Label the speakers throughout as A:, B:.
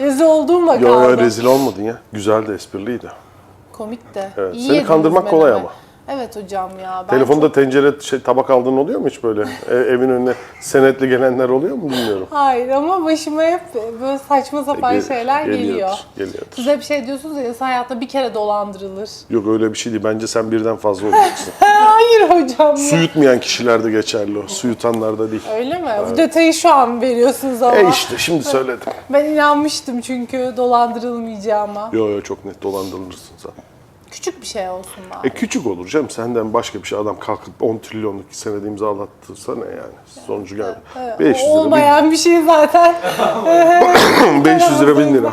A: Rezil olduğumla
B: Yo
A: kaldım.
B: yo rezil olmadın ya. Güzeldi, espriliydi.
A: Komik de.
B: Evet,
A: İyi
B: seni
A: yediniz
B: kandırmak kolay
A: menüme.
B: ama.
A: Evet hocam ya. Ben
B: Telefonda
A: çok-
B: tencere şey, tabak aldığın oluyor mu hiç böyle? E, evin önüne senetli gelenler oluyor mu bilmiyorum.
A: Hayır ama başıma hep böyle saçma sapan
B: Gel-
A: şeyler geliyor.
B: geliyordur.
A: Siz hep şey diyorsunuz ya insan hayatta bir kere dolandırılır.
B: Yok öyle bir şey değil. Bence sen birden fazla olacaksın.
A: Hayır hocam.
B: Su yutmayan kişilerde geçerli o. Su yutanlarda değil.
A: Öyle mi? Bu detayı şu an veriyorsunuz ama.
B: E işte şimdi söyledim.
A: Ben inanmıştım çünkü dolandırılmayacağıma.
B: Yo yo çok net dolandırılırsın sen.
A: Küçük bir şey olsun bari.
B: E küçük olur canım. Senden başka bir şey adam kalkıp 10 trilyonluk senede imzalattıysa ne yani? Sonucu geldi. 500 lira,
A: Olmayan bir şey zaten.
B: bin- 500 lira 1000 lira.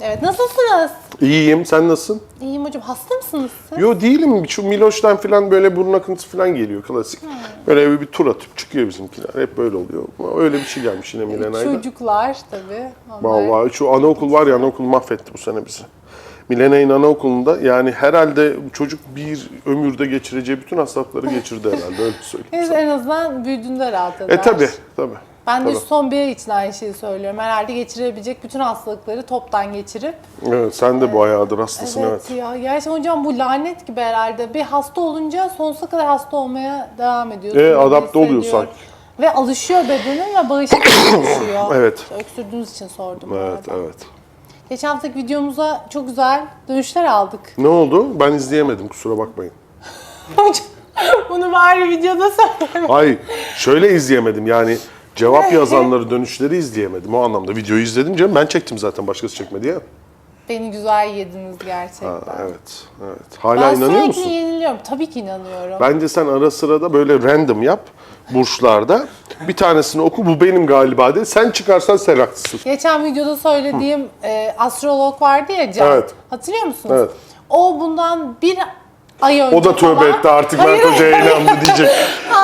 A: Evet nasılsınız?
B: İyiyim. Sen nasılsın?
A: İyiyim hocam. Hasta mısınız siz?
B: Yo değilim. Şu Miloş'tan falan böyle burun akıntısı falan geliyor klasik. Böyle bir, bir tur atıp çıkıyor bizimkiler. Hep böyle oluyor. Öyle bir şey gelmiş yine Milenay'da.
A: Çocuklar tabii. Onlar.
B: Vallahi şu anaokul var ya anaokul mahvetti bu sene bizi. Milenay'ın anaokulunda yani herhalde çocuk bir ömürde geçireceği bütün hastalıkları geçirdi herhalde öyle söyleyeyim.
A: Biz en azından büyüdüğünde rahat eder.
B: E tabi tabi.
A: Ben de
B: Tabii.
A: son bir için aynı şeyi söylüyorum. Herhalde geçirebilecek bütün hastalıkları toptan geçirip.
B: Evet sen de bu ayağıdır hastasın evet.
A: Evet, ya gerçekten hocam bu lanet gibi herhalde. Bir hasta olunca sonsuza kadar hasta olmaya devam ediyorsun.
B: E,
A: Öyle
B: adapte oluyor
A: hissediyorum.
B: sanki.
A: Ve alışıyor bedenin ve bağışıklık alışıyor.
B: Evet.
A: Öksürdüğünüz için sordum bu
B: Evet
A: arada.
B: evet.
A: Geçen haftaki videomuza çok güzel dönüşler aldık.
B: Ne oldu? Ben izleyemedim kusura bakmayın.
A: Bunu bari videoda söyle.
B: Ay şöyle izleyemedim yani cevap yazanları dönüşleri izleyemedim o anlamda. Videoyu izledim canım ben çektim zaten başkası çekmedi ya.
A: Beni güzel yediniz gerçekten.
B: Ha, evet evet. Hala
A: ben
B: inanıyor
A: sürekli
B: musun?
A: yeniliyorum. Tabii ki inanıyorum.
B: Bence sen ara sıra da böyle random yap burçlarda. Bir tanesini oku bu benim galiba de. Sen çıkarsan sen haklısın.
A: Geçen videoda söylediğim e, astrolog vardı ya Can.
B: Evet.
A: Hatırlıyor musunuz?
B: Evet.
A: O bundan bir ay önce
B: O da tövbe
A: falan-
B: etti artık
A: Hayır,
B: Mert Hoca'ya inandı diyecek.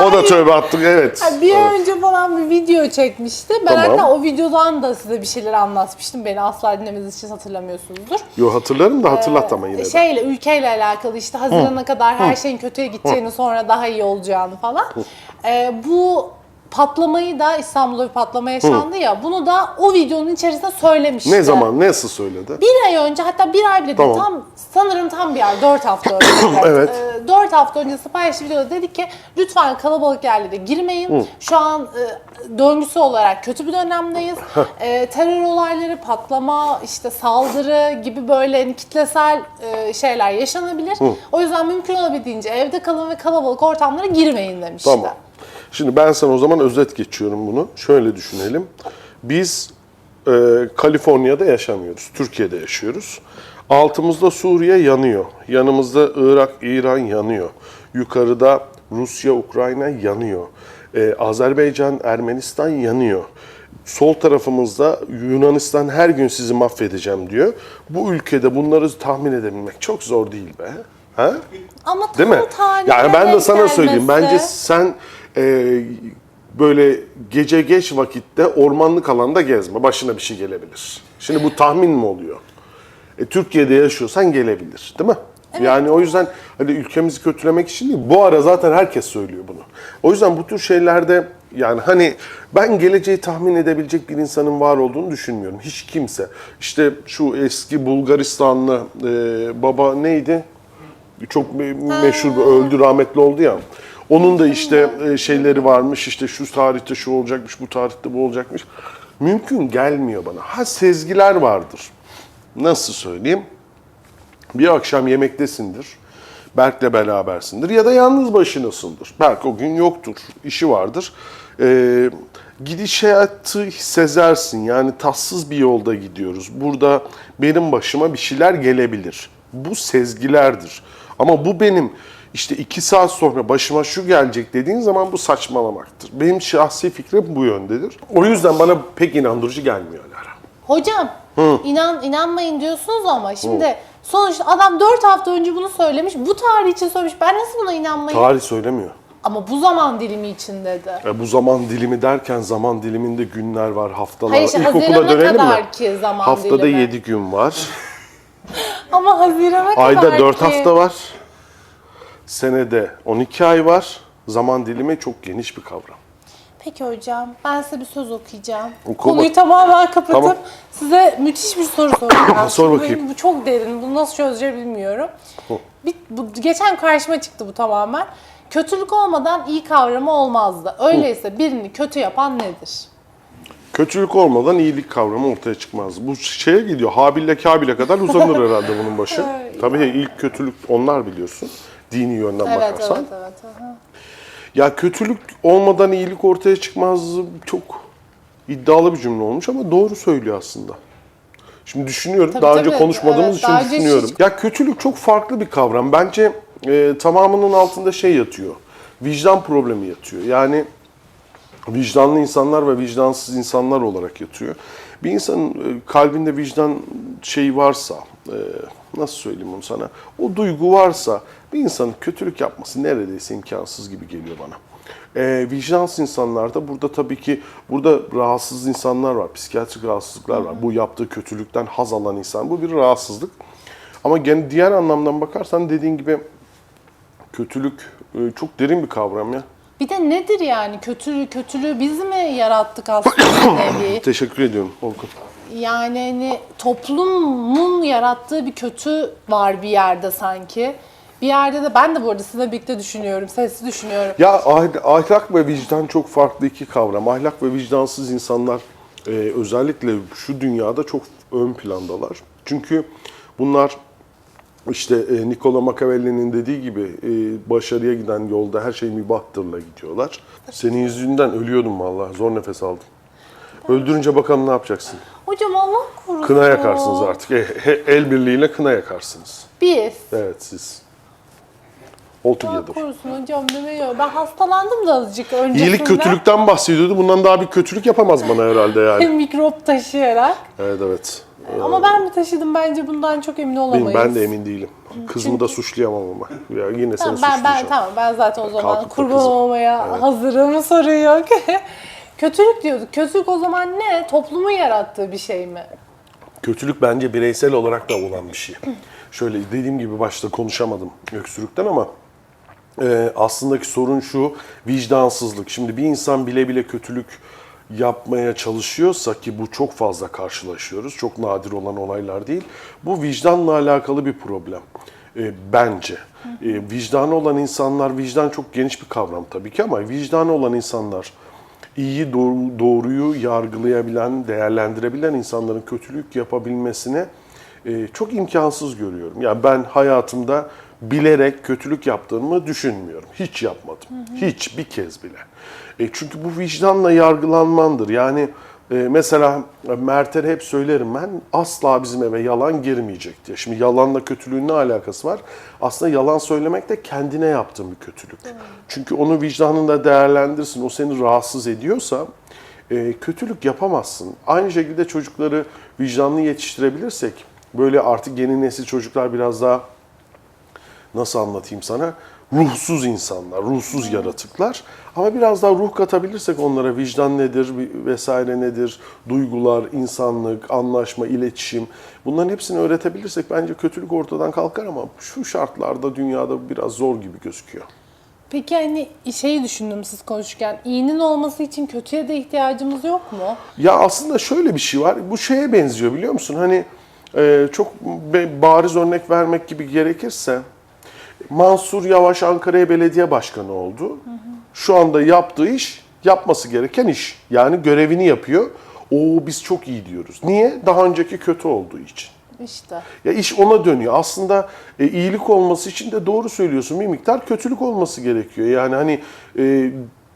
B: O da tövbe attı evet.
A: Bir ay önce falan bir video çekmişti. Ben
B: Tamam.
A: hatta o videodan da size bir şeyler anlatmıştım. Beni asla dinlemediğiniz için hatırlamıyorsunuzdur.
B: Yo hatırlarım da hatırlat ama yine de.
A: Şeyle, ülkeyle alakalı işte Haziran'a kadar her şeyin kötüye gideceğini sonra daha iyi olacağını falan. E, bu patlamayı da İstanbul'da bir patlama yaşandı ya bunu da o videonun içerisinde söylemişti.
B: Ne zaman nasıl söyledi?
A: Bir ay önce hatta bir ay bile değil
B: Tamam.
A: tam sanırım tam bir ay dört hafta önce.
B: Evet.
A: Ee, dört hafta öncesi paylaştığı videoda dedik ki lütfen kalabalık yerlere girmeyin. Şu an e, döngüsü olarak kötü bir dönemdeyiz. E, terör olayları, patlama, işte saldırı gibi böyle hani kitlesel e, şeyler yaşanabilir. O yüzden mümkün olabildiğince evde kalın ve kalabalık ortamlara girmeyin demişti.
B: Tamam. Şimdi ben sana o zaman özet geçiyorum bunu. Şöyle düşünelim. Biz e, Kaliforniya'da yaşamıyoruz. Türkiye'de yaşıyoruz. Altımızda Suriye yanıyor. Yanımızda Irak, İran yanıyor. Yukarıda Rusya, Ukrayna yanıyor. E, Azerbaycan, Ermenistan yanıyor. Sol tarafımızda Yunanistan her gün sizi mahvedeceğim diyor. Bu ülkede bunları tahmin edebilmek çok zor değil be. Ha?
A: Ama
B: Değil
A: tam
B: mi?
A: tarihine
B: Yani ben de sana söyleyeyim.
A: gelmesi-
B: Bence sen e, böyle gece geç vakitte ormanlık alanda gezme. Başına bir şey gelebilir. Şimdi bu tahmin mi oluyor? E, Türkiye'de yaşıyorsan gelebilir. Değil mi? Yani o yüzden hani ülkemizi kötülemek için değil. Bu ara zaten herkes söylüyor bunu. O yüzden bu tür şeylerde yani hani ben geleceği tahmin edebilecek bir insanın var olduğunu düşünmüyorum. Hiç kimse. İşte şu eski Bulgaristanlı e, baba neydi? çok me- meşhur bir öldü rahmetli oldu ya. Onun da işte e, şeyleri varmış işte şu tarihte şu olacakmış bu tarihte bu olacakmış. Mümkün gelmiyor bana. Ha sezgiler vardır. Nasıl söyleyeyim? Bir akşam yemektesindir. Berk'le berabersindir ya da yalnız başınasındır. Berk o gün yoktur, işi vardır. Ee, gidişatı sezersin yani tatsız bir yolda gidiyoruz. Burada benim başıma bir şeyler gelebilir. Bu sezgilerdir. Ama bu benim işte iki saat sonra başıma şu gelecek dediğin zaman bu saçmalamaktır. Benim şahsi fikrim bu yöndedir. O yüzden bana pek inandırıcı gelmiyor Lara.
A: Hocam inan inanmayın diyorsunuz ama şimdi sonuçta adam 4 hafta önce bunu söylemiş. Bu tarih için söylemiş. Ben nasıl buna inanmayayım?
B: Tarih söylemiyor.
A: Ama bu zaman dilimi için dedi.
B: E, bu zaman dilimi derken zaman diliminde günler var, haftalar
A: Hayır işte
B: İlkokula dönelim mi?
A: kadar ki zaman
B: Haftada
A: dilimi.
B: 7 gün var.
A: Ama Haziran'a kadar
B: Ayda 4
A: ki.
B: hafta var. Senede 12 ay var. Zaman dilimi çok geniş bir kavram.
A: Peki hocam ben size bir söz okuyacağım.
B: Oku
A: Konuyu tamamen kapatıp
B: Tamam.
A: size müthiş bir soru soracağım.
B: Sor bakayım.
A: benim Bu çok derin. Bunu nasıl çözeceğimi bilmiyorum. Bir, bu, geçen karşıma çıktı bu tamamen. Kötülük olmadan iyi kavramı olmazdı. Öyleyse birini kötü yapan nedir?
B: Kötülük olmadan iyilik kavramı ortaya çıkmaz. Bu şeye gidiyor. Habil'le Kabil'e kadar uzanır herhalde bunun başı.
A: Ay.
B: Tabii ilk kötülük onlar biliyorsun. Dini yönden
A: Evet,
B: bakarsan.
A: evet, evet. aha.
B: Ya kötülük olmadan iyilik ortaya çıkmaz çok iddialı bir cümle olmuş ama doğru söylüyor aslında. Şimdi düşünüyorum.
A: Tabii,
B: daha önce
A: tabii.
B: konuşmadığımız
A: Evet,
B: için
A: önce
B: düşünüyorum.
A: hiç-
B: Ya kötülük çok farklı bir kavram. Bence e, tamamının altında şey yatıyor. Vicdan problemi yatıyor. Yani vicdanlı insanlar ve vicdansız insanlar olarak yatıyor. Bir insanın e, kalbinde vicdan şeyi varsa, e, nasıl söyleyeyim onu sana, o duygu varsa bir insanın kötülük yapması neredeyse imkansız gibi geliyor bana. E, vicdansız insanlarda burada tabii ki burada rahatsız insanlar var, psikiyatrik rahatsızlıklar var. Bu yaptığı kötülükten haz alan insan, bu bir rahatsızlık. Ama gene diğer anlamdan bakarsan dediğin gibi kötülük e, çok derin bir kavram ya.
A: Bir de nedir yani kötülüğü kötülüğü biz mi yarattık aslında nevi?
B: Teşekkür ediyorum Olkun.
A: Yani hani toplumun yarattığı bir kötü var bir yerde sanki. Bir yerde de ben de bu arada sizinle birlikte düşünüyorum, sesli düşünüyorum.
B: Ya ahl- ahlak ve vicdan çok farklı iki kavram. Ahlak ve vicdansız insanlar e, özellikle şu dünyada çok ön plandalar. Çünkü bunlar işte e, Niccolo Machiavelli'nin dediği gibi e, başarıya giden yolda her şey mübahtırla gidiyorlar. Senin yüzünden ölüyordum vallahi zor nefes aldım. Öldürünce bakalım ne yapacaksın?
A: Hocam Allah korusun.
B: Kına yakarsınız artık. E, he- el birliğiyle kına yakarsınız.
A: Biz.
B: Evet siz. All
A: Allah
B: together.
A: korusun hocam demiyor. Ben hastalandım da azıcık öncesinde.
B: İyilik kötülükten bahsediyordu. Bundan daha bir kötülük yapamaz bana herhalde yani.
A: Mikrop taşıyarak.
B: Evet evet.
A: Ama ben mi taşıdım bence bundan çok emin olamayız.
B: Ben de emin değilim. Kızımı da suçlayamam ama. Ya yine seni
A: Tamam, ben, ben, tamam ben zaten o zaman
B: Kalkıp
A: kurban olmaya hazırım sorun yok. Kötülük diyorduk. Kötülük o zaman ne? Toplumun yarattığı bir şey mi?
B: Kötülük bence bireysel olarak da olan bir şey. Şöyle dediğim gibi başta konuşamadım öksürükten ama e, aslındaki sorun şu vicdansızlık. Şimdi bir insan bile bile kötülük yapmaya çalışıyorsa ki bu çok fazla karşılaşıyoruz. Çok nadir olan olaylar değil. Bu vicdanla alakalı bir problem. E, bence. E, vicdanı olan insanlar, vicdan çok geniş bir kavram tabii ki ama vicdanı olan insanlar iyi doğru, doğruyu yargılayabilen, değerlendirebilen insanların kötülük yapabilmesine e, çok imkansız görüyorum. Yani ben hayatımda bilerek kötülük yaptığımı düşünmüyorum. Hiç yapmadım. Hiç bir kez bile. E, çünkü bu vicdanla yargılanmandır. Yani e, mesela Mert'e hep söylerim ben asla bizim eve yalan girmeyecek diye. Şimdi yalanla kötülüğün ne alakası var? Aslında yalan söylemek de kendine yaptığın bir kötülük. Çünkü onu vicdanında değerlendirsin. O seni rahatsız ediyorsa e, kötülük yapamazsın. Aynı şekilde çocukları vicdanlı yetiştirebilirsek böyle artık yeni nesil çocuklar biraz daha nasıl anlatayım sana? Ruhsuz insanlar, ruhsuz yaratıklar. Ama biraz daha ruh katabilirsek onlara vicdan nedir vesaire nedir, duygular, insanlık, anlaşma, iletişim bunların hepsini öğretebilirsek bence kötülük ortadan kalkar ama şu şartlarda dünyada biraz zor gibi gözüküyor.
A: Peki hani şeyi düşündüm siz konuşurken. iyinin olması için kötüye de ihtiyacımız yok mu?
B: Ya aslında şöyle bir şey var. Bu şeye benziyor biliyor musun? Hani e, çok bariz örnek vermek gibi gerekirse Mansur Yavaş Ankara'ya belediye başkanı oldu. Şu anda yaptığı iş yapması gereken iş. Yani görevini yapıyor. Oo biz çok iyi diyoruz. Niye? Daha önceki kötü olduğu için.
A: İşte.
B: Ya iş ona dönüyor. Aslında e, iyilik olması için de doğru söylüyorsun. Bir miktar kötülük olması gerekiyor. Yani hani e,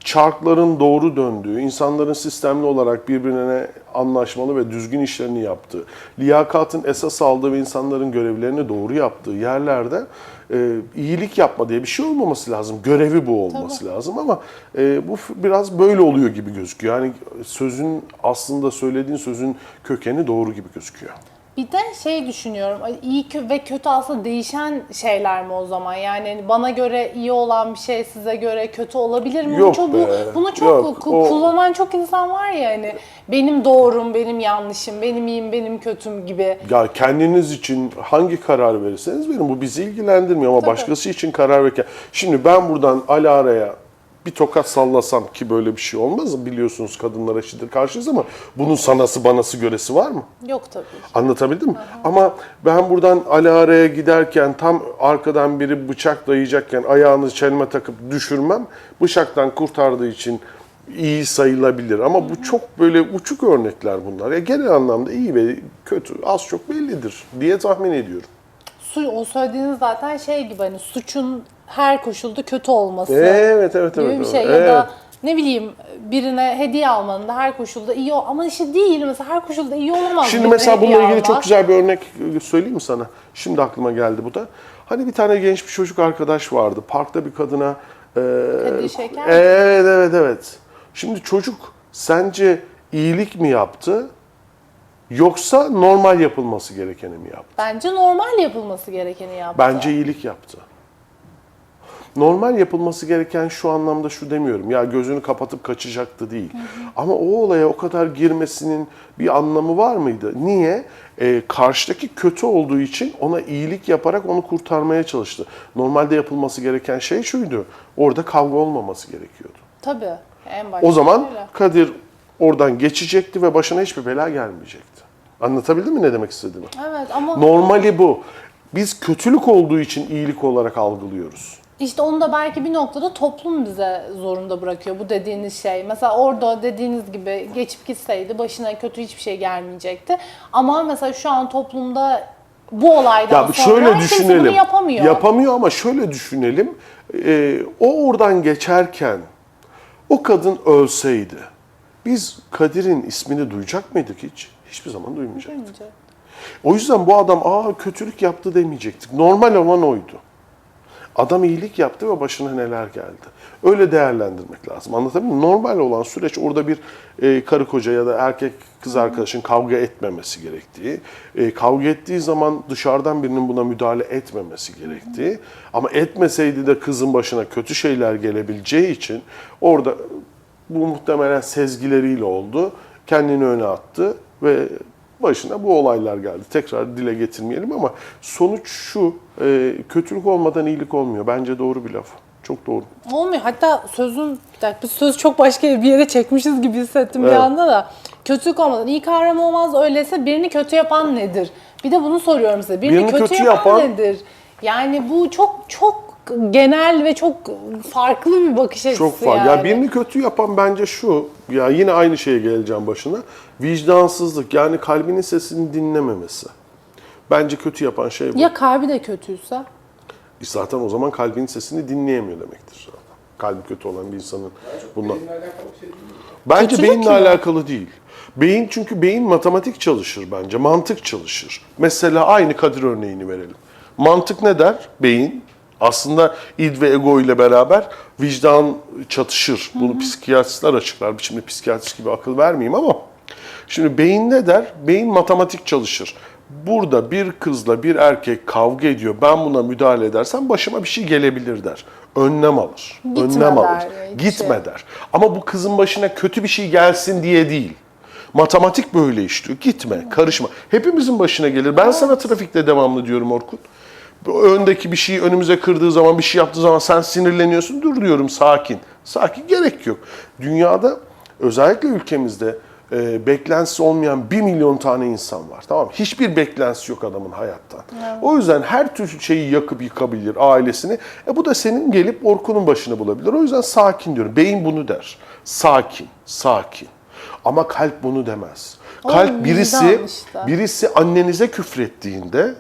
B: çarkların doğru döndüğü, insanların sistemli olarak birbirine anlaşmalı ve düzgün işlerini yaptığı, liyakatın esas aldığı ve insanların görevlerini doğru yaptığı yerlerde e, iyilik yapma diye bir şey olmaması lazım. Görevi bu olması lazım ama e, bu biraz böyle oluyor gibi gözüküyor. Yani sözün aslında söylediğin sözün kökeni doğru gibi gözüküyor.
A: Bir de şey düşünüyorum. ay, iyi kö- ve kötü aslında değişen şeyler mi o zaman? Yani hani bana göre iyi olan bir şey size göre kötü olabilir mi?
B: Yok
A: çok, bu-
B: be,
A: bunu çok
B: yok.
A: ku-
B: O-
A: kullanan çok insan var ya hani benim doğrum, benim yanlışım, benim iyiyim, benim kötüm gibi.
B: Ya kendiniz için hangi karar verirseniz verin bu bizi ilgilendirmiyor ama başkası için karar verirken. Şimdi ben buradan Alara'ya bir tokat sallasam ki böyle bir şey olmaz biliyorsunuz kadınlara şiddet karşıyız ama bunun sanası banası göresi var mı?
A: Yok tabii.
B: Anlatabildim mi? Ama ben buradan Alara'ya giderken tam arkadan biri bıçak dayayacakken ayağını çelme takıp düşürmem. Bıçaktan kurtardığı için iyi sayılabilir. Ama bu çok böyle uçuk örnekler bunlar. Ya genel anlamda iyi ve kötü az çok bellidir diye tahmin ediyorum.
A: Su, o söylediğiniz zaten şey gibi hani suçun her koşulda kötü olması
B: Evet evet
A: gibi
B: evet.
A: bir şey.
B: evet.
A: Ya da ne bileyim birine hediye almanın da her koşulda iyi ol ama işte değil mesela her koşulda iyi olamaz.
B: Şimdi mesela bununla ilgili çok
A: almak.
B: güzel bir örnek söyleyeyim mi sana? Şimdi aklıma geldi bu da. Hani bir tane genç bir çocuk arkadaş vardı. Parkta bir kadına... e,
A: Hediye şeker?
B: Evet, evet, evet. Şimdi çocuk sence iyilik mi yaptı? Yoksa normal yapılması gerekeni mi yaptı?
A: Bence normal yapılması gerekeni yaptı.
B: Bence iyilik yaptı. Normal yapılması gereken şu anlamda şu demiyorum. Ya gözünü kapatıp kaçacaktı değil. Ama o olaya o kadar girmesinin bir anlamı var mıydı? Niye? Ee, karşıdaki kötü olduğu için ona iyilik yaparak onu kurtarmaya çalıştı. Normalde yapılması gereken şey şuydu. Orada kavga olmaması gerekiyordu.
A: Tabii. En başta
B: O zaman
A: öyle.
B: Kadir oradan geçecekti ve başına hiçbir bela gelmeyecekti. Anlatabildim mi ne demek istediğimi?
A: Evet ama
B: Normali bu. Biz kötülük olduğu için iyilik olarak algılıyoruz.
A: İşte onu da belki bir noktada toplum bize zorunda bırakıyor bu dediğiniz şey. Mesela orada dediğiniz gibi geçip gitseydi başına kötü hiçbir şey gelmeyecekti. Ama mesela şu an toplumda bu olaydan
B: Ya
A: sonra
B: şöyle
A: kimse
B: düşünelim.
A: bunu yapamıyor.
B: Yapamıyor ama şöyle düşünelim. Ee, o oradan geçerken o kadın ölseydi biz Kadir'in ismini duyacak mıydık hiç? Hiçbir zaman duymayacaktık. O yüzden bu adam aa kötülük yaptı demeyecektik. Normal olan oydu. Adam iyilik yaptı ve başına neler geldi. Öyle değerlendirmek lazım. Anlatabiliyor muyum? Normal olan süreç orada bir e, karı koca ya da erkek kız arkadaşın kavga etmemesi gerektiği, e, kavga ettiği zaman dışarıdan birinin buna müdahale etmemesi gerektiği ama etmeseydi de kızın başına kötü şeyler gelebileceği için orada bu muhtemelen sezgileriyle oldu. Kendini öne attı ve başına bu olaylar geldi. Tekrar dile getirmeyelim ama sonuç şu, e, kötülük olmadan iyilik olmuyor. Bence doğru bir laf. Çok doğru.
A: Olmuyor. Hatta sözün, bir biz sözü çok başka bir yere çekmişiz gibi hissettim bir
B: Evet.
A: anda da. Kötülük olmadan iyi kavram olmaz. Öyleyse birini kötü yapan nedir? Bir de bunu soruyorum size. Birini,
B: Birini
A: kötü,
B: kötü
A: yapan,
B: yapan-
A: nedir? Yani bu çok çok genel ve çok farklı bir bakış açısı
B: Çok fazla.
A: yani.
B: Ya birini kötü yapan bence şu. Ya yine aynı şeye geleceğim başına. Vicdansızlık yani kalbinin sesini dinlememesi. Bence kötü yapan şey bu.
A: Ya kalbi de kötüyse?
B: Zaten o zaman kalbinin sesini dinleyemiyor demektir. zaten. Kalbi kötü olan bir insanın bundan.
C: Bir şey?
B: Bence
A: Kötülük
B: beyinle alakalı değil. Beyin çünkü beyin matematik çalışır bence, mantık çalışır. Mesela aynı Kadir örneğini verelim. Mantık ne der? Beyin. Aslında id ve ego ile beraber vicdan çatışır. Bunu psikiyatristler açıklar. Şimdi psikiyatrist gibi akıl vermeyeyim ama şimdi beyin ne der? Beyin matematik çalışır. Burada bir kızla bir erkek kavga ediyor. Ben buna müdahale edersem başıma bir şey gelebilir der. Önlem alır.
A: Gitme
B: Önlem
A: der
B: alır.
A: yani,
B: Gitme
A: şey.
B: der. Ama bu kızın başına kötü bir şey gelsin diye değil. Matematik böyle işliyor. Gitme, karışma. Hepimizin başına gelir. Ben sana trafikte devamlı diyorum Orkun. Öndeki bir şeyi önümüze kırdığı zaman, bir şey yaptığı zaman sen sinirleniyorsun. Dur diyorum sakin. Sakin gerek yok. Dünyada özellikle ülkemizde e, beklentisi olmayan bir milyon tane insan var. Tamam mı? Hiçbir beklentisi yok adamın hayattan. O yüzden her tür şeyi yakıp yıkabilir ailesini. E bu da senin gelip Orkun'un başını bulabilir. O yüzden sakin diyorum. Beyin bunu der. Sakin, sakin. Ama kalp bunu demez.
A: Oğlum,
B: Kalp birisi
A: vicdan işte.
B: birisi annenize küfrettiğinde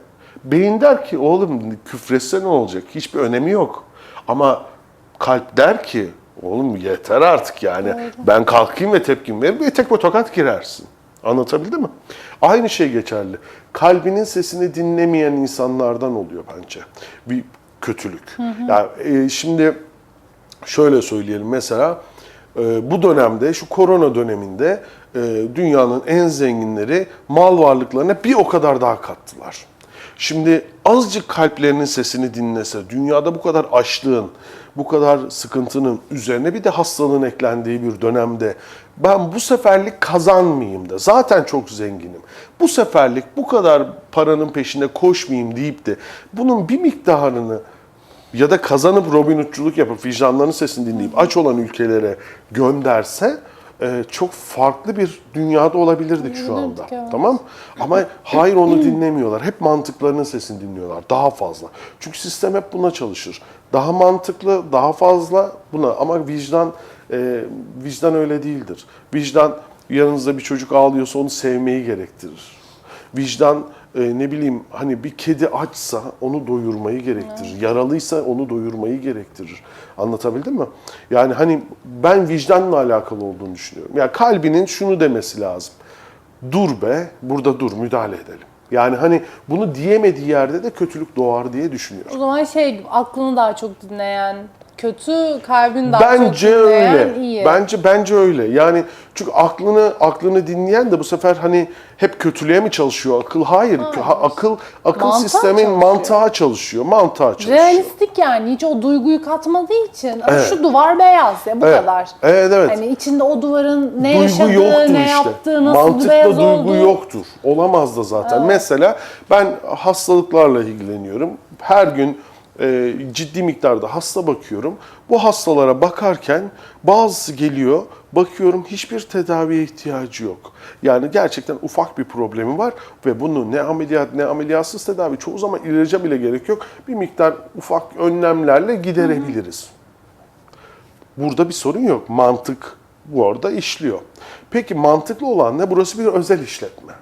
B: beyin der ki oğlum küfretse ne olacak? Hiçbir önemi yok. Ama kalp der ki oğlum yeter artık yani. Ben kalkayım ve tepkim veririm ve tekme tokat girersin. Anlatabildim mi? Aynı şey geçerli. Kalbinin sesini dinlemeyen insanlardan oluyor bence. Bir kötülük. Yani e, şimdi şöyle söyleyelim mesela e, bu dönemde şu korona döneminde e, dünyanın en zenginleri mal varlıklarına bir o kadar daha kattılar. Şimdi azıcık kalplerinin sesini dinlese, dünyada bu kadar açlığın, bu kadar sıkıntının üzerine bir de hastalığın eklendiği bir dönemde ben bu seferlik kazanmayayım da zaten çok zenginim. Bu seferlik bu kadar paranın peşinde koşmayayım deyip de bunun bir miktarını ya da kazanıp Robin Hood'culuk yapıp vicdanlarının sesini dinleyip aç olan ülkelere gönderse e, çok farklı bir dünyada olabilirdik şu anda.
A: Evet.
B: Tamam? Ama hayır onu dinlemiyorlar. Hep mantıklarının sesini dinliyorlar. Daha fazla. Çünkü sistem hep buna çalışır. Daha mantıklı, daha fazla buna. Ama vicdan e, vicdan öyle değildir. Vicdan yanınızda bir çocuk ağlıyorsa onu sevmeyi gerektirir. Vicdan e, ne bileyim hani bir kedi açsa onu doyurmayı gerektirir. Yaralıysa onu doyurmayı gerektirir. Anlatabildim mi? Yani hani ben vicdanla alakalı olduğunu düşünüyorum. Yani kalbinin şunu demesi lazım. Dur be, burada dur, müdahale edelim. Yani hani bunu diyemediği yerde de kötülük doğar diye düşünüyorum.
A: O zaman şey aklını daha çok dinleyen kötü, kalbini daha çok
B: Bence
A: dinleyen
B: öyle.
A: iyi.
B: Bence bence öyle. Yani çünkü aklını aklını dinleyen de bu sefer hani hep kötülüğe mi çalışıyor akıl? Hayır. Ha- akıl akıl
A: Mantığa
B: sistemin
A: çalışıyor.
B: mantığa çalışıyor. Mantığa çalışıyor.
A: Realistik yani hiç o duyguyu katmadığı için
B: Evet.
A: şu duvar beyaz ya bu
B: Evet.
A: kadar.
B: Evet evet.
A: Hani içinde o duvarın ne
B: duygu
A: yaşadığı,
B: yoktur
A: ne
B: işte.
A: yaptığı, nasıl
B: Mantıkla
A: beyaz
B: duygu
A: olduğu.
B: yoktur. Olamaz da zaten. Mesela ben hastalıklarla ilgileniyorum. Her gün e, ciddi miktarda hasta bakıyorum. Bu hastalara bakarken bazısı geliyor, bakıyorum hiçbir tedaviye ihtiyacı yok. Yani gerçekten ufak bir problemi var ve bunu ne ameliyat ne ameliyatsız tedavi çoğu zaman ilaca bile gerek yok. Bir miktar ufak önlemlerle giderebiliriz. Burada bir sorun yok. Mantık bu arada işliyor. Peki mantıklı olan ne? Burası bir özel işletme.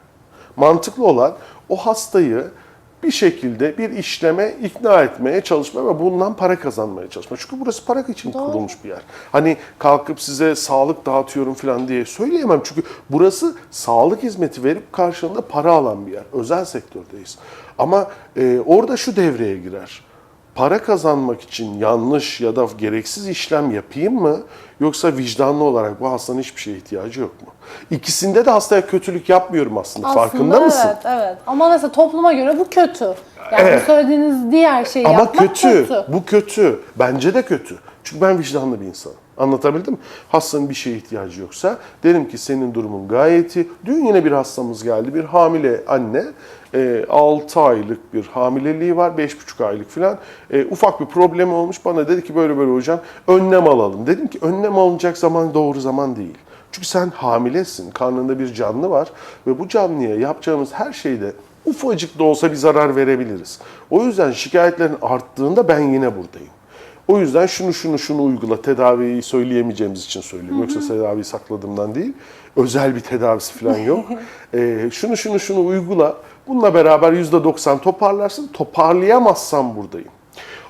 B: Mantıklı olan o hastayı bir şekilde bir işleme ikna etmeye çalışma ve bundan para kazanmaya çalışma. Çünkü burası para için kurulmuş bir yer. Hani kalkıp size sağlık dağıtıyorum falan diye söyleyemem. Çünkü burası sağlık hizmeti verip karşılığında para alan bir yer. Özel sektördeyiz. Ama e, orada şu devreye girer para kazanmak için yanlış ya da gereksiz işlem yapayım mı? Yoksa vicdanlı olarak bu hastanın hiçbir şeye ihtiyacı yok mu? İkisinde de hastaya kötülük yapmıyorum aslında.
A: Aslında
B: Farkında
A: evet,
B: mısın?
A: Evet, Ama mesela topluma göre bu kötü. Yani
B: Evet.
A: söylediğiniz diğer şeyi
B: Ama
A: yapmak
B: kötü,
A: kötü.
B: Bu kötü. Bence de kötü. Çünkü ben vicdanlı bir insanım. Anlatabildim mi? Hastanın bir şeye ihtiyacı yoksa derim ki senin durumun gayet iyi. Dün yine bir hastamız geldi. Bir hamile anne. 6 aylık bir hamileliği var. 5,5 aylık falan. E, ufak bir problemi olmuş. Bana dedi ki böyle böyle hocam önlem alalım. Dedim ki önlem alınacak zaman doğru zaman değil. Çünkü sen hamilesin. Karnında bir canlı var. Ve bu canlıya yapacağımız her şeyde ufacık da olsa bir zarar verebiliriz. O yüzden şikayetlerin arttığında ben yine buradayım. O yüzden şunu şunu şunu uygula. Tedaviyi söyleyemeyeceğimiz için söylüyorum. Yoksa tedaviyi sakladığımdan değil. Özel bir tedavisi falan yok. Ee, şunu şunu şunu uygula. Bununla beraber %90 toparlarsın. Toparlayamazsam buradayım.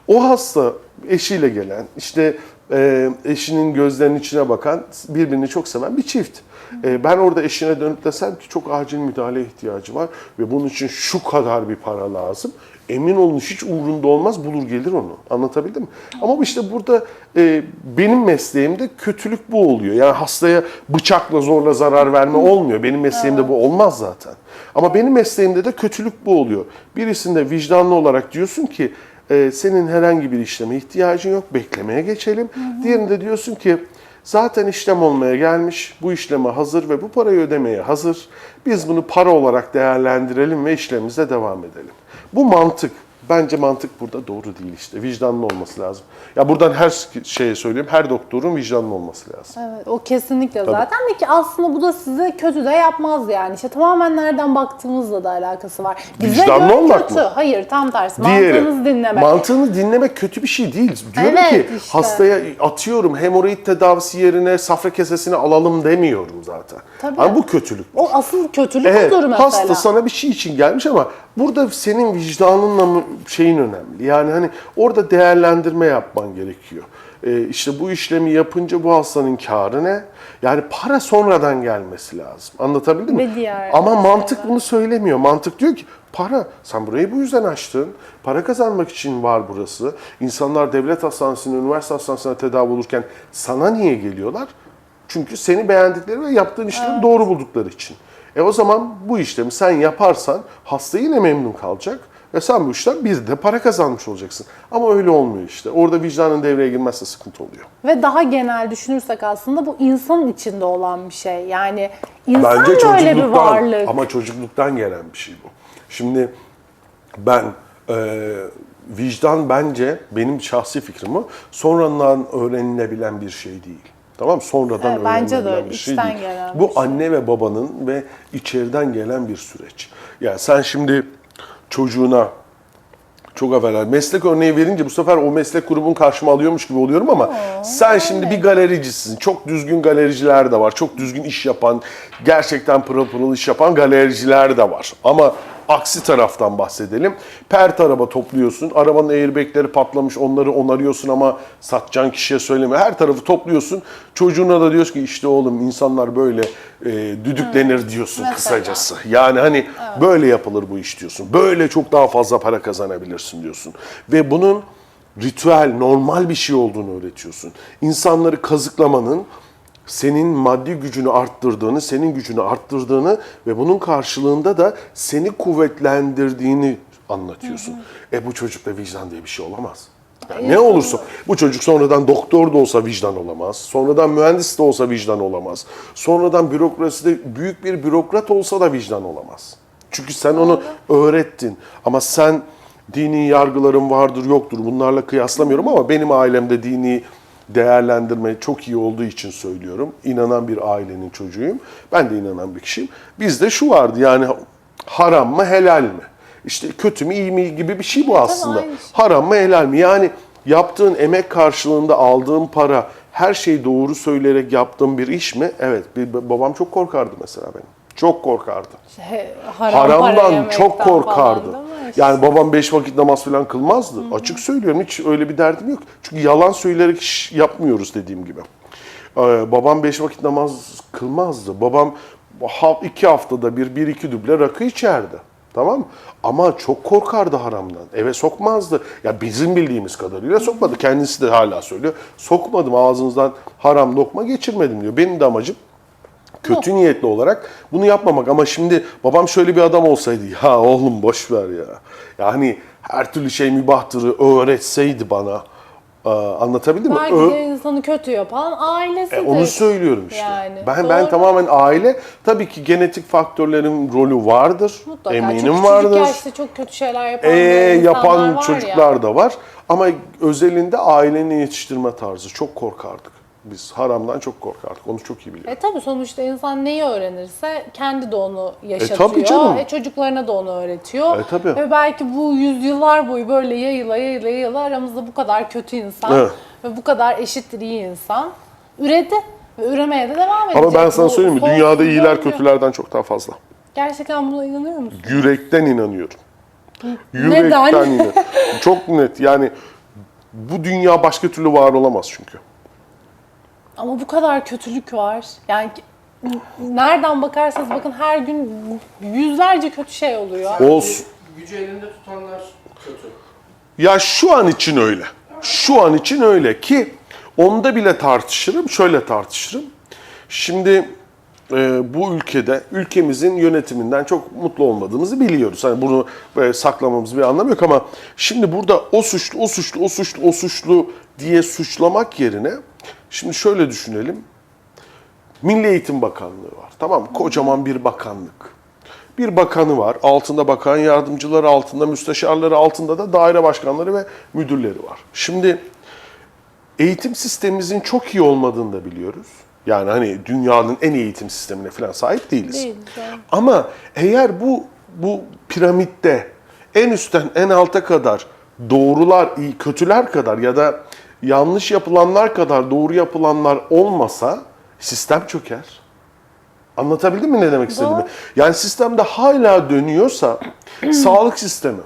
B: O hasta eşiyle gelen, işte e, eşinin gözlerinin içine bakan, birbirini çok seven bir çift. E, ben orada eşine dönüp desem ki çok acil müdahale ihtiyacı var ve bunun için şu kadar bir para lazım. Emin olun hiç umurunda olmaz bulur gelir onu. Anlatabildim mi? Ama işte burada e, benim mesleğimde kötülük bu oluyor. Yani hastaya bıçakla zorla zarar verme olmuyor. Benim mesleğimde bu olmaz zaten. Ama benim mesleğimde de kötülük bu oluyor. Birisinde vicdanlı olarak diyorsun ki e, senin herhangi bir işleme ihtiyacın yok, beklemeye geçelim. Diğerinde diyorsun ki zaten işlem olmaya gelmiş, bu işleme hazır ve bu parayı ödemeye hazır. Biz bunu para olarak değerlendirelim ve işlemimize devam edelim. Bu mantık. Bence mantık burada doğru değil işte. Vicdanlı olması lazım. Ya buradan her şeye söyleyeyim, her doktorun vicdanlı olması lazım.
A: Evet, o kesinlikle zaten de ki aslında bu da size kötü de yapmaz yani. İşte tamamen nereden baktığımızla da alakası var. Bize
B: Vicdanlı olmak
A: kötü.
B: mı?
A: Hayır, tam tersi.
B: Diğeri,
A: Mantığınızı dinlemek.
B: Mantığını dinlemek kötü bir şey değil. Diyorum
A: Evet,
B: ki
A: işte.
B: hastaya atıyorum hemoroid tedavisi yerine safra kesesini alalım demiyorum zaten.
A: Tabii.
B: Ama bu kötülük.
A: o asıl kötülük
B: Evet,
A: odur mesela.
B: hasta sana bir şey için gelmiş ama burada senin vicdanınla şeyin önemli. Yani hani orada değerlendirme yapman gerekiyor. Ee, işte bu işlemi yapınca bu hastanın karı ne? Yani para sonradan gelmesi lazım. Anlatabildim mi?
A: Ve diğer
B: ama mantık bunu söylemiyor. Mantık diyor ki para. Sen burayı bu yüzden açtın. Para kazanmak için var burası. İnsanlar devlet hastanesine, üniversite hastanesine tedavi olurken sana niye geliyorlar? Çünkü seni beğendikleri ve yaptığın işleri doğru buldukları için. E o zaman bu işlemi sen yaparsan hasta yine memnun kalacak ve sen bu işten bir de para kazanmış olacaksın. Ama öyle olmuyor işte. Orada vicdanın devreye girmezse sıkıntı oluyor.
A: Ve daha genel düşünürsek aslında bu insanın içinde olan bir şey. Yani insan
B: Bence
A: böyle bir varlık.
B: ama çocukluktan gelen bir şey bu. Şimdi ben Ee, vicdan bence benim şahsi fikrim o. Sonradan öğrenilebilen bir şey değil. Tamam? Sonradan
A: Evet, bence de öyle.
B: bir şey
A: İçten
B: değil.
A: gelen
B: Bu
A: şey.
B: anne ve babanın ve içeriden gelen bir süreç. Yani sen şimdi çocuğuna çok evvel meslek örneği verince bu sefer o meslek grubun karşıma alıyormuş gibi oluyorum ama sen şimdi bir galericisin. Çok düzgün galericiler de var. Çok düzgün iş yapan, gerçekten pırıl pırıl iş yapan galericiler de var. Ama aksi taraftan bahsedelim. Pert araba topluyorsun. Arabanın airbagleri patlamış. Onları onarıyorsun ama satacağın kişiye söyleme. Her tarafı topluyorsun. Çocuğuna da diyorsun ki işte oğlum insanlar böyle e, düdüklenir diyorsun
A: Mesela.
B: kısacası. Yani hani böyle yapılır bu iş diyorsun. Böyle çok daha fazla para kazanabilirsin diyorsun. Ve bunun ritüel, normal bir şey olduğunu öğretiyorsun. İnsanları kazıklamanın senin maddi gücünü arttırdığını, senin gücünü arttırdığını ve bunun karşılığında da seni kuvvetlendirdiğini anlatıyorsun. E bu çocukta vicdan diye bir şey olamaz. Yani ne olursa bu çocuk sonradan doktor da olsa vicdan olamaz. Sonradan mühendis de olsa vicdan olamaz. Sonradan bürokraside büyük bir bürokrat olsa da vicdan olamaz. Çünkü sen onu öğrettin. Ama sen dini yargıların vardır yoktur bunlarla kıyaslamıyorum ama benim ailemde dini değerlendirme çok iyi olduğu için söylüyorum. İnanan bir ailenin çocuğuyum. Ben de inanan bir kişiyim. Bizde şu vardı yani haram mı helal mi? İşte kötü mü iyi mi gibi bir şey bu aslında.
A: şey.
B: Haram mı helal mi? Yani yaptığın emek karşılığında aldığın para her şeyi doğru söyleyerek yaptığın bir iş mi? Evet. Bir, babam çok korkardı mesela benim. Çok korkardı.
A: He, haram
B: Haramdan çok korkardı.
A: Falan, mi?
B: Yani babam beş vakit namaz falan kılmazdı. Açık söylüyorum hiç öyle bir derdim yok. Çünkü yalan söyleyerek iş yapmıyoruz dediğim gibi. Ee, babam beş vakit namaz kılmazdı. Babam iki haftada bir, bir iki duble rakı içerdi. Tamam mı? Ama çok korkardı haramdan. Eve sokmazdı. Ya bizim bildiğimiz kadarıyla sokmadı. Kendisi de hala söylüyor. Sokmadım ağzınızdan haram lokma geçirmedim diyor. Benim de amacım kötü niyetli olarak bunu yapmamak. Ama şimdi babam şöyle bir adam olsaydı ya oğlum boş ver ya. Yani her türlü şey mübahtırı öğretseydi bana. Ee, anlatabildim mi?
A: Belki de insanı kötü yapan ailesidir.
B: e, onu söylüyorum işte.
A: Yani,
B: ben ben
A: doğru.
B: tamamen aile. Tabii ki genetik faktörlerin rolü vardır.
A: Mutlaka.
B: Eminim
A: Çünkü
B: vardır.
A: Çocuk yaşta çok kötü şeyler yapan insanlar
B: yapan
A: var
B: çocuklar
A: ya.
B: da var. Ama özelinde ailenin yetiştirme tarzı. Çok korkardık. Biz haramdan çok korkardık. Onu çok iyi biliyorum.
A: E tabii sonuçta insan neyi öğrenirse kendi de onu yaşatıyor.
B: tabii canım.
A: E, çocuklarına da onu öğretiyor.
B: E, tabii.
A: Ve belki bu yüzyıllar boyu böyle yayıla yayıla yayıla aramızda bu kadar kötü insan
B: Evet.
A: ve bu kadar eşittir iyi insan üredi. Ve üremeye de devam edecek.
B: Ama ben sana
A: Bu
B: söyleyeyim mi? Dünyada iyiler
A: döngü.
B: kötülerden çok daha fazla.
A: Gerçekten buna inanıyor musun?
B: Yürekten inanıyorum.
A: Neden?
B: Yürekten inanıyorum. Çok net. Yani bu dünya başka türlü var olamaz çünkü.
A: Ama bu kadar kötülük var. Yani nereden bakarsanız bakın her gün yüzlerce kötü şey oluyor.
B: Olsun.
C: Gücü elinde tutanlar kötü.
B: Ya şu an için öyle. Şu an için öyle ki onda bile tartışırım, şöyle tartışırım. Şimdi e, bu ülkede, ülkemizin yönetiminden çok mutlu olmadığımızı biliyoruz. Hani bunu böyle saklamamız bir anlamı yok ama şimdi burada o suçlu, o suçlu, o suçlu, o suçlu diye suçlamak yerine şimdi şöyle düşünelim. Milli Eğitim Bakanlığı var. Tamam mı? Kocaman bir bakanlık. Bir bakanı var. Altında bakan yardımcıları, altında müsteşarları, altında da daire başkanları ve müdürleri var. Şimdi eğitim sistemimizin çok iyi olmadığını da biliyoruz. Yani hani dünyanın en iyi eğitim sistemine falan sahip değiliz.
A: Değiliz, evet.
B: Ama eğer bu bu piramitte en üstten en alta kadar doğrular, iyi kötüler kadar ya da yanlış yapılanlar kadar doğru yapılanlar olmasa sistem çöker. Anlatabildim mi ne demek istediğimi?
A: Doğru.
B: Yani sistemde hala dönüyorsa sağlık sistemi,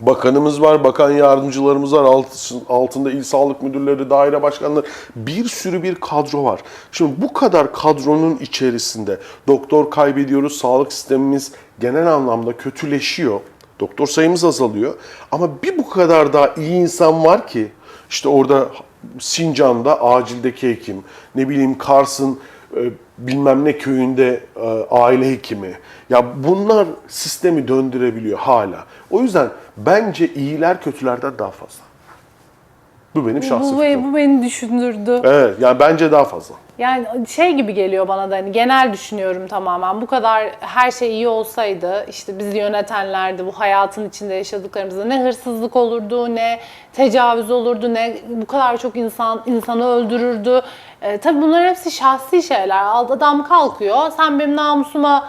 B: Bakanımız var, bakan yardımcılarımız var, alt- altında il sağlık müdürleri, daire başkanları, bir sürü bir kadro var. Şimdi bu kadar kadronun içerisinde doktor kaybediyoruz, sağlık sistemimiz genel anlamda kötüleşiyor. Doktor sayımız azalıyor. Ama bir bu kadar daha iyi insan var ki, işte orada Sincan'da acildeki hekim, ne bileyim Kars'ın e, bilmem ne köyünde e, aile hekimi. Ya bunlar sistemi döndürebiliyor hala. O yüzden bence iyiler kötülerden daha fazla. Bu benim şahsi
A: Bu,
B: fikrim.
A: bu, beni düşündürdü.
B: Evet yani bence daha fazla.
A: Yani şey gibi geliyor bana da hani genel düşünüyorum tamamen. Bu kadar her şey iyi olsaydı işte bizi yönetenlerdi bu hayatın içinde yaşadıklarımızda ne hırsızlık olurdu ne tecavüz olurdu ne bu kadar çok insan insanı öldürürdü. Ee, tabii bunların hepsi şahsi şeyler. Adam kalkıyor sen benim namusuma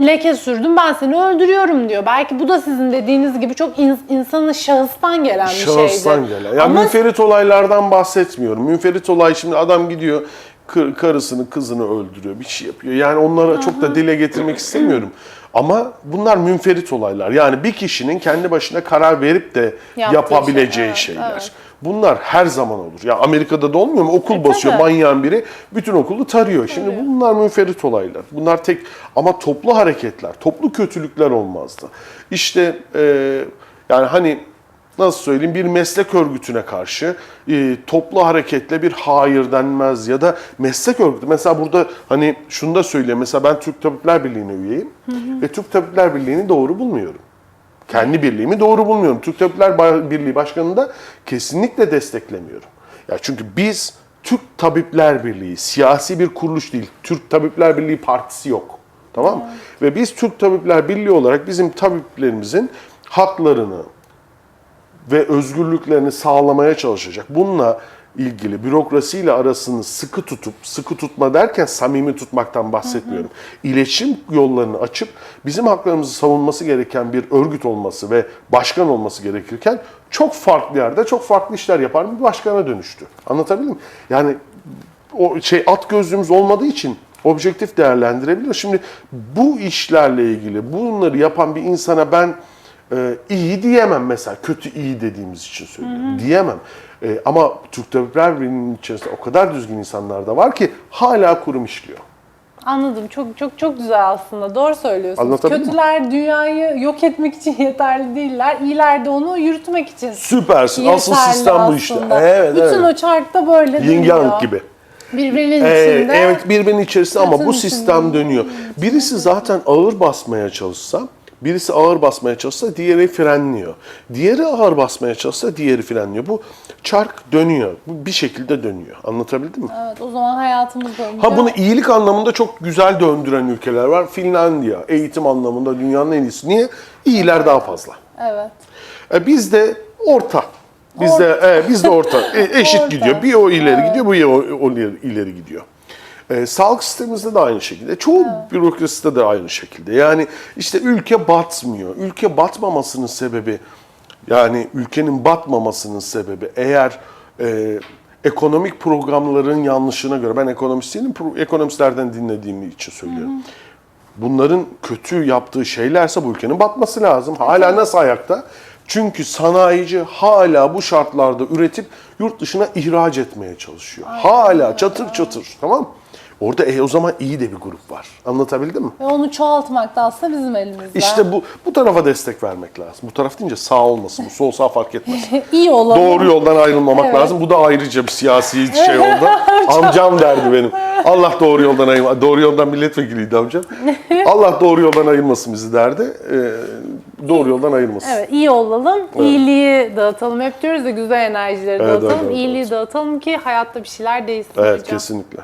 A: leke sürdün ben seni öldürüyorum diyor. Belki bu da sizin dediğiniz gibi çok ins- insanın şahıstan gelen bir şeydi.
B: Şahıstan gelen. Ya
A: Ama
B: münferit olaylardan bahsetmiyorum. Münferit olay şimdi adam gidiyor kı- karısını kızını öldürüyor bir şey yapıyor. Yani onlara çok da dile getirmek istemiyorum. Ama bunlar münferit olaylar. Yani bir kişinin kendi başına karar verip de
A: Yaptığı
B: yapabileceği
A: şey, evet,
B: şeyler.
A: evet.
B: Bunlar her zaman olur. Ya Amerika'da da olmuyor mu? Okul
A: E,
B: basıyor
A: tabii.
B: manyağın biri bütün okulu tarıyor. Şimdi bunlar münferit olaylar. Bunlar tek ama toplu hareketler, toplu kötülükler olmazdı. İşte e, yani hani nasıl söyleyeyim bir meslek örgütüne karşı e, toplu hareketle bir hayır denmez ya da meslek örgütü mesela burada hani şunu da söyleyeyim mesela ben Türk Tabipler Birliği'ne üyeyim ve Türk Tabipler Birliği'ni doğru bulmuyorum. Kendi birliğimi doğru bulmuyorum. Türk Tabipler Birliği Başkanı'nı da kesinlikle desteklemiyorum. Ya çünkü biz Türk Tabipler Birliği siyasi bir kuruluş değil. Türk Tabipler Birliği partisi yok. Tamam mı? Ve biz Türk Tabipler Birliği olarak bizim tabiplerimizin haklarını ve özgürlüklerini sağlamaya çalışacak. Bununla ilgili bürokrasiyle arasını sıkı tutup, sıkı tutma derken samimi tutmaktan bahsetmiyorum. İletişim yollarını açıp bizim haklarımızı savunması gereken bir örgüt olması ve başkan olması gerekirken çok farklı yerde çok farklı işler yapan bir başkana dönüştü. Anlatabildim mi? Yani o şey at gözlüğümüz olmadığı için objektif değerlendirebiliyoruz. Şimdi bu işlerle ilgili bunları yapan bir insana ben e, iyi diyemem mesela. Kötü iyi dediğimiz için söylüyorum. Diyemem. E, ama Türk Tabipler Birliği'nin içerisinde o kadar düzgün insanlar da var ki hala kurum işliyor.
A: Anladım. Çok çok çok güzel aslında. Doğru söylüyorsunuz.
B: Anlatabildim mi?
A: Kötüler dünyayı yok etmek için yeterli değiller. İyiler de onu yürütmek için
B: Süpersin. Asıl sistem bu işte. Evet,
A: Bütün
B: evet.
A: o çarkta böyle
B: Yin yang gibi.
A: Birbirinin
B: Ee,
A: içinde.
B: evet birbirinin içerisinde ama bu sistem dönüyor. Birisi zaten ağır basmaya çalışsa, birisi ağır basmaya çalışsa diğeri frenliyor. Diğeri ağır basmaya çalışsa diğeri frenliyor. Bu çark dönüyor. Bu bir şekilde dönüyor. Anlatabildim mi?
A: Evet o zaman hayatımız boyunca.
B: Ha bunu iyilik anlamında çok güzel döndüren ülkeler var. Finlandiya eğitim anlamında dünyanın en iyisi. Niye? İyiler daha fazla.
A: Evet.
B: E, bizde orta. Bizde e, bizde orta. E, eşit
A: Orta.
B: gidiyor. Bir o ileri gidiyor, bu o, o ileri gidiyor. E, sağlık sistemimizde de aynı şekilde. Çoğu bürokraside de aynı şekilde. Yani işte ülke batmıyor. Ülke batmamasının sebebi yani ülkenin batmamasının sebebi eğer e, ekonomik programların yanlışına göre ben ekonomist değilim, ekonomistlerden dinlediğim için söylüyorum. Bunların kötü yaptığı şeylerse bu ülkenin batması lazım. Hala nasıl ayakta? Çünkü sanayici hala bu şartlarda üretip yurt dışına ihraç etmeye çalışıyor. Hala çatır çatır tamam mı? Orada e, o zaman iyi de bir grup var. Anlatabildim mi?
A: Ve onu çoğaltmak da aslında bizim elimizde.
B: İşte bu bu tarafa destek vermek lazım. Bu taraf deyince sağ olmasın, sol sağ fark etmez.
A: iyi olalım.
B: Doğru yoldan ayrılmamak
A: Evet.
B: lazım. Bu da ayrıca bir siyasi şey oldu. Amcam derdi benim. Allah doğru yoldan ayırma. Doğru yoldan milletvekiliydi amcam. Allah doğru yoldan ayırmasın bizi derdi. Ee, doğru yoldan ayırmasın.
A: Evet, iyi olalım, iyiliği dağıtalım. Hep diyoruz ya güzel enerjileri
B: Evet,
A: dağıtalım,
B: evet, evet,
A: iyiliği dağıtalım ki hayatta bir şeyler değişsin
B: Evet
A: hocam.
B: kesinlikle.